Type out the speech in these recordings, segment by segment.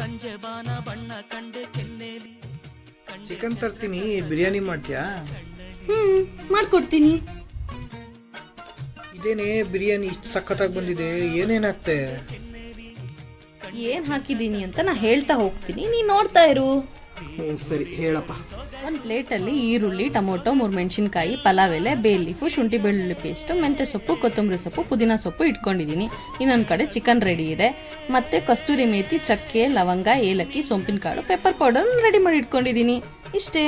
ಸಂಜೆ ಬಾನ ಬಣ್ಣ ಕಂಡೆ ಕೆನ್ನೇಲಿ ಚಿಕನ್ ತರ್ತೀನಿ ಬಿರಿಯಾನಿ ಮಾಡ್ತೀಯಾ? ಹ್ಮ್ ಮಾಡ್ಕೊಡ್ತೀನಿ. ಇದೇನೇ ಬಿರಿಯಾನಿ ಇಷ್ಟು ಸಖತ್ತಾಗಿ ಬಂದಿದೆ ಏನೇನಾಗ್ತೆ? ಏನು ಹಾಕಿದೀನಿ ಅಂತ ನಾ ಹೇಳ್ತಾ ಹೋಗ್ತೀನಿ ನೀ ನೋಡ್ತಾ ಇರು. ಹ್ಞೂ ಸರಿ ಹೇಳಪ್ಪ. ಒಂದು ಪ್ಲೇಟಲ್ಲಿ ಈರುಳ್ಳಿ, ಟೊಮೊಟೊ, ಮೂರು ಮೆಣಸಿನ್ಕಾಯಿ, ಪಲಾವ್ ಎಲೆ ಬೇಲೀಫು ಶುಂಠಿ ಬೆಳ್ಳುಳ್ಳಿ ಪೇಸ್ಟು, ಮೆಂತ್ಯ ಸೊಪ್ಪು, ಕೊತ್ತಂಬರಿ ಸೊಪ್ಪು, ಪುದೀನ ಸೊಪ್ಪು ಇಟ್ಕೊಂಡಿದ್ದೀನಿ. ಇನ್ನೊಂದು ಕಡೆ ಚಿಕನ್ ರೆಡಿ ಇದೆ. ಮತ್ತು ಕಸ್ತೂರಿ ಮೇಥಿ ಚಕ್ಕೆ, ಲವಂಗ, ಏಲಕ್ಕಿ ಸೊಂಪಿನ ಕಾಳು ಪೆಪ್ಪರ್ ಪೌಡರ್ ರೆಡಿ ಮಾಡಿ ಇಟ್ಕೊಂಡಿದ್ದೀನಿ. ಇಷ್ಟೇ.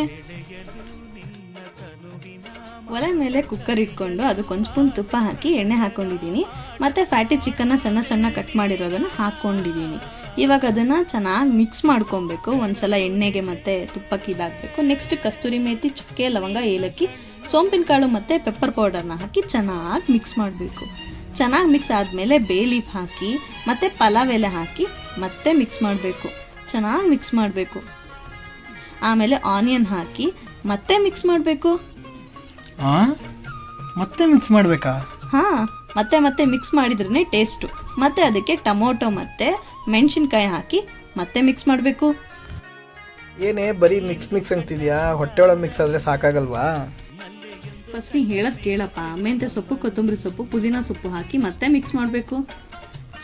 ಒಲೆ ಮೇಲೆ ಕುಕ್ಕರ್ ಇಟ್ಕೊಂಡು ಅದಕ್ಕೊಂದು ಸ್ಪೂನ್ ತುಪ್ಪ ಹಾಕಿ ಎಣ್ಣೆ ಹಾಕೊಂಡಿದ್ದೀನಿ. ಮತ್ತು ಫ್ಯಾಟಿ ಚಿಕನ್ನ ಸಣ್ಣ ಸಣ್ಣ ಕಟ್ ಮಾಡಿರೋದನ್ನು ಹಾಕ್ಕೊಂಡಿದ್ದೀನಿ ಇವಾಗ ಅದನ್ನು ಚೆನ್ನಾಗಿ ಮಿಕ್ಸ್ ಮಾಡ್ಕೊಬೇಕು. ಒಂದ್ಸಲ ಎಣ್ಣೆಗೆ ಮತ್ತು ತುಪ್ಪಕ್ಕೆ ಇದಾಗಬೇಕು. ನೆಕ್ಸ್ಟ್ ಕಸ್ತೂರಿ ಮೇಥಿ ಚಕ್ಕೆ ಲವಂಗ ಏಲಕ್ಕಿ ಸೋಂಪಿನ ಕಾಳು ಮತ್ತು ಪೆಪ್ಪರ್ ಪೌಡರ್ನ ಹಾಕಿ ಚೆನ್ನಾಗಿ ಮಿಕ್ಸ್ ಮಾಡಬೇಕು. ಚೆನ್ನಾಗಿ ಮಿಕ್ಸ್ ಆದಮೇಲೆ ಬೇ ಲೀಫ್ ಹಾಕಿ ಮತ್ತು ಪಲಾವ್ ಎಲೆ ಹಾಕಿ ಮತ್ತೆ ಮಿಕ್ಸ್ ಮಾಡಬೇಕು. ಚೆನ್ನಾಗಿ ಮಿಕ್ಸ್ ಮಾಡಬೇಕು. ಆಮೇಲೆ ಆನಿಯನ್ ಹಾಕಿ ಮತ್ತೆ ಮಿಕ್ಸ್ ಮಾಡಬೇಕು. ಮತ್ತೆ ಮಿಕ್ಸ್ ಮಾಡಬೇಕಾ? ಹಾಂ ಮತ್ತೆ ಮತ್ತೆ ಮಿಕ್ಸ್ ಮಾಡಿದ್ರೇ ಟೇಸ್ಟು ಮತ್ತೆ ಅದಕ್ಕೆ ಟೊಮೊಟೊ ಮತ್ತು ಮೆಣಸಿನ್ಕಾಯಿ ಹಾಕಿ ಮತ್ತೆ ಮಿಕ್ಸ್ ಮಾಡಬೇಕು. ಏನೇ ಬರೀ ಮಿಕ್ಸ್ ಮಿಕ್ಸ್ ಅಂತಿದ್ಯಾ? ಹೊಟ್ಟೆ ಒಳಗೆ ಮಿಕ್ಸ್ ಆದರೆ ಸಾಕಾಗಲ್ವಾ? ಫಸ್ಟ್ ನೀ ಹೇಳೋದು ಕೇಳಪ್ಪ. ಮೆಂತ್ಯ ಸೊಪ್ಪು ಕೊತ್ತಂಬರಿ ಸೊಪ್ಪು ಪುದೀನ ಸೊಪ್ಪು ಹಾಕಿ ಮತ್ತೆ ಮಿಕ್ಸ್ ಮಾಡಬೇಕು.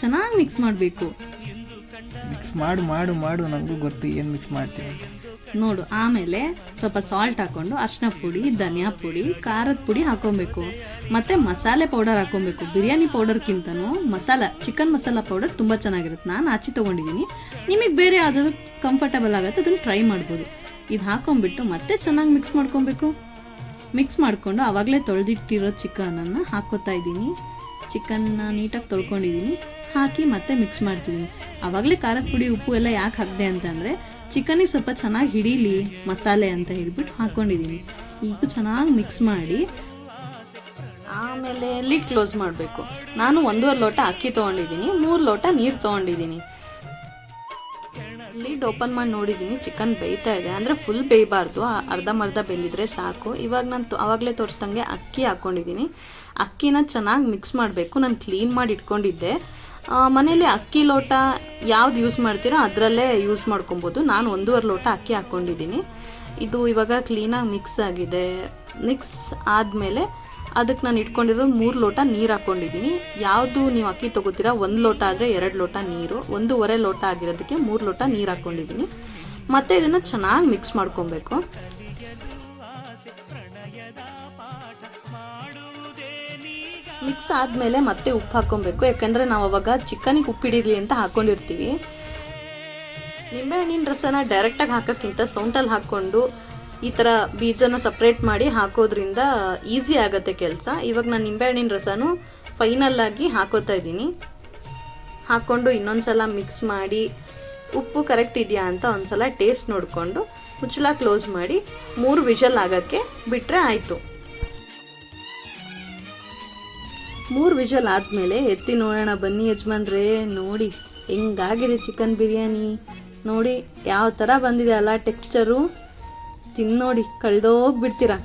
ಚೆನ್ನಾಗಿ ಮಿಕ್ಸ್ ಮಾಡಬೇಕು. ಮಿಕ್ಸ್ ಮಾಡು ಮಾಡು ಮಾಡು ನನಗೂ ಗೊತ್ತು ಏನು ಮಿಕ್ಸ್ ಮಾಡ್ತೀನಿ ಅಂತ. ನೋಡು, ಆಮೇಲೆ ಸ್ವಲ್ಪ ಸಾಲ್ಟ್ ಹಾಕ್ಕೊಂಡು ಅರ್ಶಿನ ಪುಡಿ, ಧನಿಯಾ ಪುಡಿ, ಖಾರದ ಪುಡಿ ಹಾಕೊಬೇಕು. ಮತ್ತು ಮಸಾಲೆ ಪೌಡರ್ ಹಾಕೊಬೇಕು. ಬಿರಿಯಾನಿ ಪೌಡರ್ಗಿಂತನೂ ಮಸಾಲ ಚಿಕನ್ ಮಸಾಲ ಪೌಡರ್ ತುಂಬ ಚೆನ್ನಾಗಿರುತ್ತೆ. ನಾನು ಆಚೆ ತೊಗೊಂಡಿದ್ದೀನಿ. ನಿಮಗೆ ಬೇರೆ ಯಾವ್ದಾದ್ರು ಕಂಫರ್ಟಬಲ್ ಆಗುತ್ತೆ, ಅದನ್ನು ಟ್ರೈ ಮಾಡ್ಬೋದು. ಇದು ಹಾಕೊಂಡ್ಬಿಟ್ಟು ಮತ್ತೆ ಚೆನ್ನಾಗಿ ಮಿಕ್ಸ್ ಮಾಡ್ಕೊಬೇಕು. ಮಿಕ್ಸ್ ಮಾಡಿಕೊಂಡು ಆವಾಗಲೇ ತೊಳೆದಿಟ್ಟಿರೋ ಚಿಕನನ್ನು ಹಾಕೋತಾ ಇದ್ದೀನಿ. ಚಿಕನ್ನ ನೀಟಾಗಿ ತೊಳ್ಕೊಂಡಿದ್ದೀನಿ. ಹಾಕಿ ಮತ್ತೆ ಮಿಕ್ಸ್ ಮಾಡ್ತಿದ್ದೀನಿ ಆವಾಗಲೇ ಖಾರದ ಪುಡಿ, ಉಪ್ಪು ಎಲ್ಲ ಯಾಕೆ ಹಾಕಿದೆ ಅಂತಂದರೆ ಚಿಕನಿಗೆ ಸ್ವಲ್ಪ ಚೆನ್ನಾಗಿ ಹಿಡೀಲಿ ಮಸಾಲೆ ಅಂತ ಹೇಳ್ಬಿಟ್ಟು ಹಾಕ್ಕೊಂಡಿದ್ದೀನಿ ಈಗ ಚೆನ್ನಾಗಿ ಮಿಕ್ಸ್ ಮಾಡಿ, ಆಮೇಲೆ ಲಿಡ್ ಕ್ಲೋಸ್ ಮಾಡಬೇಕು. ನಾನು ಒಂದೂವರೆ ಲೋಟ ಅಕ್ಕಿ ತೊಗೊಂಡಿದ್ದೀನಿ ಮೂರು ಲೋಟ ನೀರು ತೊಗೊಂಡಿದ್ದೀನಿ ಲಿಡ್ ಓಪನ್ ಮಾಡಿ ನೋಡಿದ್ದೀನಿ ಚಿಕನ್ ಬೇಯ್ತಾ ಇದೆ. ಅಂದರೆ ಫುಲ್ ಬೇಯಬಾರ್ದು ಅರ್ಧಂಬರ್ಧ ಬೆಂದಿದ್ರೆ ಸಾಕು. ಇವಾಗ ನಾನು ಆವಾಗಲೇ ತೋರಿಸ್ದಂಗೆ ಅಕ್ಕಿ ಹಾಕ್ಕೊಂಡಿದ್ದೀನಿ ಅಕ್ಕಿನ ಚೆನ್ನಾಗಿ ಮಿಕ್ಸ್ ಮಾಡಬೇಕು. ನಾನು ಕ್ಲೀನ್ ಮಾಡಿ ಇಟ್ಕೊಂಡಿದ್ದೆ. ಮನೇಲಿ ಅಕ್ಕಿ ಲೋಟ ಯಾವ್ದು ಯೂಸ್ ಮಾಡ್ತೀರೋ ಅದರಲ್ಲೇ ಯೂಸ್ ಮಾಡ್ಕೊಬೋದು. ನಾನು ಒಂದೂವರೆ ಲೋಟ ಅಕ್ಕಿ ಹಾಕ್ಕೊಂಡಿದ್ದೀನಿ. ಇದು ಇವಾಗ ಕ್ಲೀನಾಗಿ ಮಿಕ್ಸ್ ಆಗಿದೆ. ಮಿಕ್ಸ್ ಆದಮೇಲೆ ಅದಕ್ಕೆ ನಾನು ಇಟ್ಕೊಂಡಿರೋ ಮೂರು ಲೋಟ ನೀರು ಹಾಕ್ಕೊಂಡಿದ್ದೀನಿ. ಯಾವುದು ನೀವು ಅಕ್ಕಿ ತೊಗೋತೀರಾ, ಒಂದು ಲೋಟ ಆದರೆ ಎರಡು ಲೋಟ ನೀರು, ಒಂದೂವರೆ ಲೋಟ ಆಗಿರೋದಕ್ಕೆ ಮೂರು ಲೋಟ ನೀರು ಹಾಕ್ಕೊಂಡಿದ್ದೀನಿ. ಮತ್ತು ಇದನ್ನು ಚೆನ್ನಾಗಿ ಮಿಕ್ಸ್ ಮಾಡ್ಕೊಬೇಕು. ಮಿಕ್ಸ್ ಆದಮೇಲೆ ಮತ್ತೆ ಉಪ್ಪು ಹಾಕ್ಕೊಬೇಕು. ಯಾಕಂದರೆ ನಾವು ಅವಾಗ ಚಿಕನಿಗೆ ಉಪ್ಪಿಡಿರಲಿ ಅಂತ ಹಾಕ್ಕೊಂಡಿರ್ತೀವಿ ನಿಂಬೆಹಣ್ಣಿನ ರಸನ ಡೈರೆಕ್ಟಾಗಿ ಹಾಕೋಕ್ಕಿಂತ ಸೌಂಟಲ್ಲಿ ಹಾಕ್ಕೊಂಡು ಈ ಥರ ಬೀಜನ ಸಪ್ರೇಟ್ ಮಾಡಿ ಹಾಕೋದ್ರಿಂದ ಈಸಿ ಆಗುತ್ತೆ ಕೆಲಸ. ಇವಾಗ ನಾನು ನಿಂಬೆಹಣ್ಣಿನ ರಸನೂ ಫೈನಲ್ ಆಗಿ ಹಾಕೋತಾ ಇದ್ದೀನಿ. ಹಾಕ್ಕೊಂಡು ಇನ್ನೊಂದ್ಸಲ ಮಿಕ್ಸ್ ಮಾಡಿ ಉಪ್ಪು ಕರೆಕ್ಟ್ ಇದೆಯಾ ಅಂತ ಒಂದ್ಸಲ ಟೇಸ್ಟ್ ನೋಡಿಕೊಂಡು ಮುಚ್ಚಳ ಕ್ಲೋಸ್ ಮಾಡಿ ಮೂರು ವಿಷಲ್ ಆಗೋಕ್ಕೆ ಬಿಟ್ಟರೆ ಆಯಿತು. ಮೂರು ವಿಷಲ್ ಆದಮೇಲೆ ಎತ್ತಿ ನೋಡೋಣ ಬನ್ನಿ ಯಜಮಾನ್ರೇ, ನೋಡಿ ಹೆಂಗಾಗಿದೆ ಚಿಕನ್ ಬಿರಿಯಾನಿ. ನೋಡಿ ಯಾವ ಥರ ಬಂದಿದೆ ಅಲ್ಲ ಟೆಕ್ಸ್ಚರು. ತಿನ್ನೋಡಿ, ಕಳ್ದೋಗ್ಬಿಡ್ತೀರಾ.